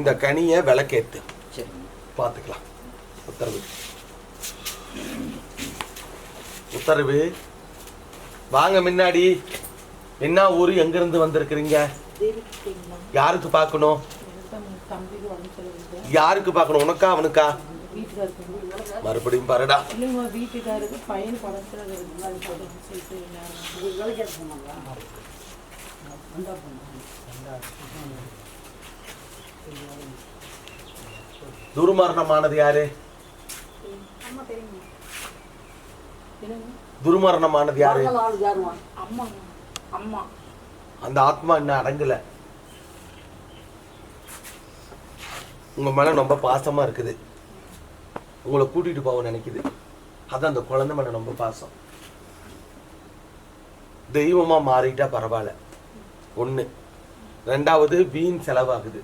இந்த கனியை விளக்கேத்து. சரி. பார்த்துக்கலாம். உத்தரவு. உத்தரவு. வாங்க முன்னாடி. என்ன ஊர் எங்கிருந்து வந்திருக்கிறீங்க? யாருக்கு பார்க்கணும்? யாருக்கு பார்க்கணும்? உனக்கா அவனுக்கா? மறுபடியும் பாருடா. வீட்டுக்காருக்கு துர்மரணமானது யாரு? துர்மரணமானது யாரு? அந்த ஆத்மா இன்னும் அடங்கல. உங்க மேல ரொம்ப பாசமா இருக்குது. உங்களை கூட்டிட்டு போக நினைக்குது. அதான் அந்த குழந்தை மேல ரொம்ப பாசம். தெய்வமா மாறிட்டா பரவாயில்ல. ஒண்ணு. ரெண்டாவது வீண் செலவாகுது.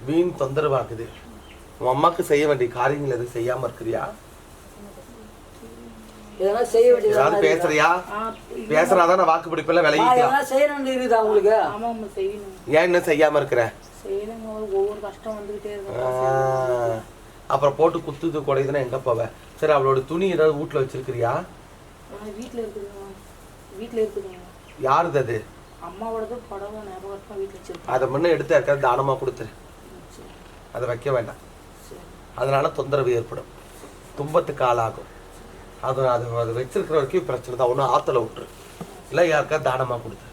வீண் தொந்தரவாகுது. உன் அம்மாக்கு செய்ய வேண்டிய காரியங்கள் எதுவும் செய்யாம இருக்கிறியா? செய்ய வேண்டியது ஏதாவது பேசுறியா? பேசுறாதான் வாக்கு பிடிப்பில் விலகிக்கலாம் எதனா செய்யணும்னு இருக்குதா உங்களுக்கு? ஆமாம் அம்மா செய்யணும். ஏன் இன்னும் செய்யாம இருக்கிற? செய்யணுங்க ஒவ்வொரு கஷ்டம் வந்துகிட்டே இருக்கும் ஆஹ். அப்புறம் போட்டு குத்துது குடையுதுன்னா எங்க போவ? சரி அவளோட துணி ஏதாவது வீட்டுல வச்சிருக்கிறியா? ஆனால் வீட்டில் இருக்குதுங்க. வீட்டில் இருக்குதுங்க. யாருது அது? அம்மாவோடது படம் ஞாபகம் வீட்டில் வச்சிருக்கேன். அதை முன்ன எடுத்து யாருக்காவது தானமா கொடுத்துரு. அதை வைக்க வேண்டாம். அதனால தொந்தரவு ஏற்படும். துன்பத்துக்கு ஆளாகும். அது அது அது வச்சிருக்கிற வரைக்கும் பிரச்சனை தான். ஒன்றும் ஆத்துல விட்டுரு. இல்லை யாருக்காவது தானமா கொடுத்துரு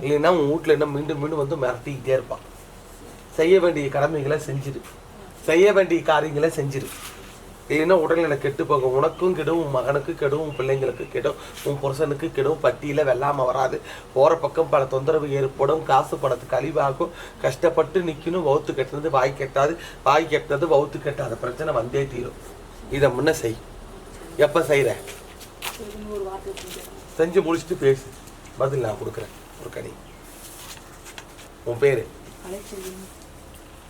இல்லைன்னா உன் வீட்டுல என்ன மீண்டும் மீண்டும் வந்து மிரட்டிக்கிட்டே இருப்பான். செய்ய வேண்டிய கடமைகளை செஞ்சிரு. செய்ய வேண்டிய காரியங்களை செஞ்சிரு. இல்லைன்னா உடல்நிலை கெட்டு போகும். உனக்கும் கெடும் உன் மகனுக்கு கெடும் உன் பிள்ளைங்களுக்கு கெடும் உன் புருஷனுக்கு கெடும் பட்டியில் வெள்ளாமல் வராது. போகிற பக்கம் பல தொந்தரவு ஏற்படும் காசு பணத்துக்கு அழிவாகும். கஷ்டப்பட்டு நிற்கணும் வவுத்து கட்டுறது வாய் கெட்டாது. வாய் கெட்டது வவுத்து கெட்டாத பிரச்சனை வந்தே தீரும். இதை முன்ன செய். எப்போ செய்கிற செஞ்சு முடிச்சுட்டு பேசு. பதில் நான் கொடுக்குறேன். ஒரு கனி. உன் பேர்?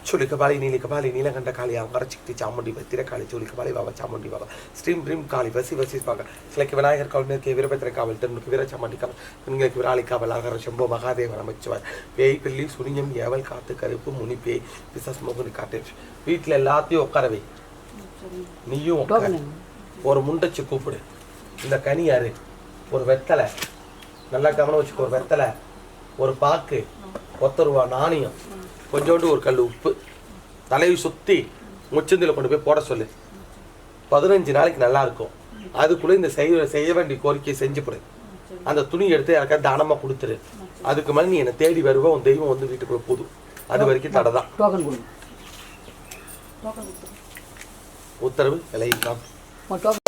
చులికబాలి నీలికబాలి నీలకంఠ కాళి అమర శక్తి చాముండి తిరకాళి చులికబాలి బాబా చాముండి బాబా స్ట్రీం బ్రీం కాళి వసి వసి బాగా சிலைக்கு விநாயகர் காவல் நிற்க வீரபத்திர காவல் தென்னுக்கு வீரச்சாமண்டி காவல் பெண்களுக்கு விராளி காவல் ஆகர சம்போ மகாதேவன் அமைச்சவர் பேய் பிள்ளி சுனியம் ஏவல் காத்து கருப்பு முனி பேய் பிசாஸ் மோகன் காட்டு வீட்டில் எல்லாத்தையும் உட்காரவை நீயும் உட்கார ஒரு முண்டச்சு கூப்பிடு இந்த கனி யாரு ஒரு வெத்தலை நல்லா கவனம் வச்சுக்கோ ஒரு வெத்தலை ஒரு பாக்கு ஒத்த ரூபா நாணயம். கொஞ்சோண்டு ஒரு கல் உப்பு. தலையை சுற்றி முச்சந்தில் கொண்டு போய் போட சொல்லு. பதினஞ்சு நாளைக்கு நல்லா இருக்கும் அதுக்குள்ளே இந்த செய்ய செய்ய வேண்டிய கோரிக்கையை செஞ்சு போடு. அந்த துணி எடுத்து யாருக்காவது தானமாக கொடுத்துரு. அதுக்கு மேலே நீ என்னை தேடி வருவ உன் தெய்வம் வந்து வீட்டுக்குள்ள போதும். அது வரைக்கும் தடை தான். உத்தரவு டோக்கன்